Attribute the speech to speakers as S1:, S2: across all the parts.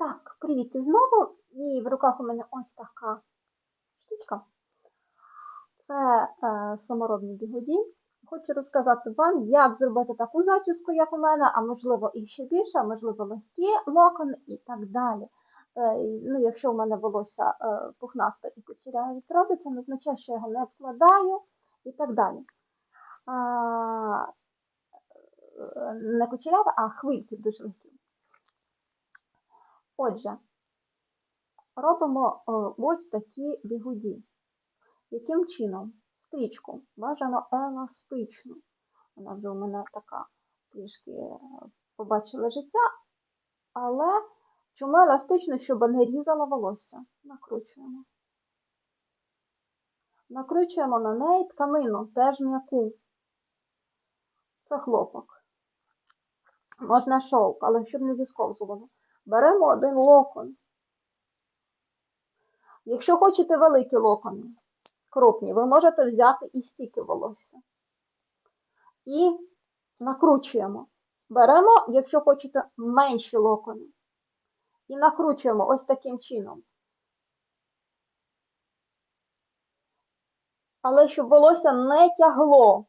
S1: Так, привіт знову. І в руках у мене ось така штучка. Це е, саморобні бігуді. Хочу розказати вам, як зробити таку зачіску, як у мене, а можливо і ще більше, а можливо легкі локони і так далі. Е, ну, якщо у мене волосся е, пухнасте і кучеряве відробиться, не означає, що я його не вкладаю і так далі. А, е, не кучеряве, а хвильки дуже легкі. Отже, робимо е, ось такі бігуді. Яким чином? Стрічку бажано еластичну. Вона вже у мене така трішки е, побачила життя, але чому еластично, щоб не різала волосся? Накручуємо. Накручуємо на неї тканину, теж м'яку. Це хлопок. Можна шовк, але щоб не зісковзувало. Беремо один локон. Якщо хочете великі локони, крупні, ви можете взяти і стільки волосся. І накручуємо. Беремо, якщо хочете, менші локони. І накручуємо ось таким чином. Але щоб волосся не тягло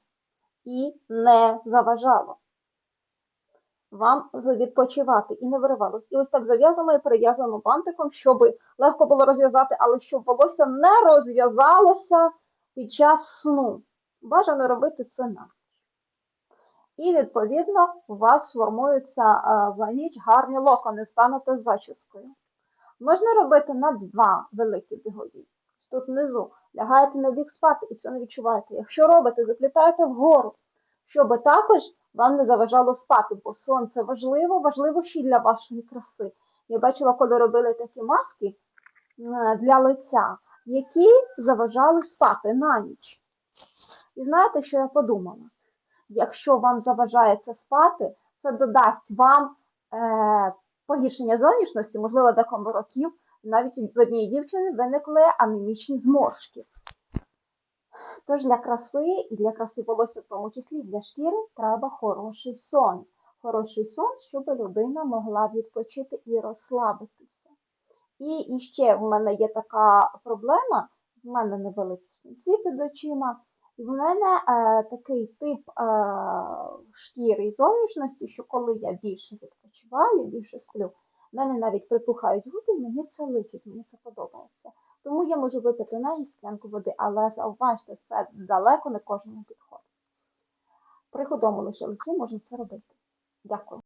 S1: і не заважало вам відпочивати і не виривалось. І ось так зав'язуємо і перев'язуємо бантиком, щоб легко було розв'язати, але щоб волосся не розв'язалося під час сну. Бажано робити це на. І, відповідно, у вас сформуються за ніч гарні локони, станете зачіскою. Можна робити на два великі бігоді. Тут внизу лягаєте на бік спати і це не відчуваєте. Якщо робите, заплітаєте вгору, щоб також вам не заважало спати, бо сон це важливо, важливо ще для вашої краси. Я бачила, коли робили такі маски е, для лиця, які заважали спати на ніч. І знаєте, що я подумала? Якщо вам заважається спати, це додасть вам е, погіршення зовнішності, можливо, декому років, навіть в одній дівчини виникли амімічні зморшки. Тож для краси і для краси волосся, в тому числі для шкіри, треба хороший сон. Хороший сон, щоб людина могла відпочити і розслабитися. І, і ще в мене є така проблема, в мене невеликі синці під очима, в мене е, такий тип е, шкіри і зовнішності, що коли я більше відпочиваю, більше сплю, мене навіть припухають губи, мені це личить, мені це подобається. Тому я можу випити навіть склянку води, але зауважте, це далеко не кожному підходить. При худому лише лиці можна це робити. Дякую.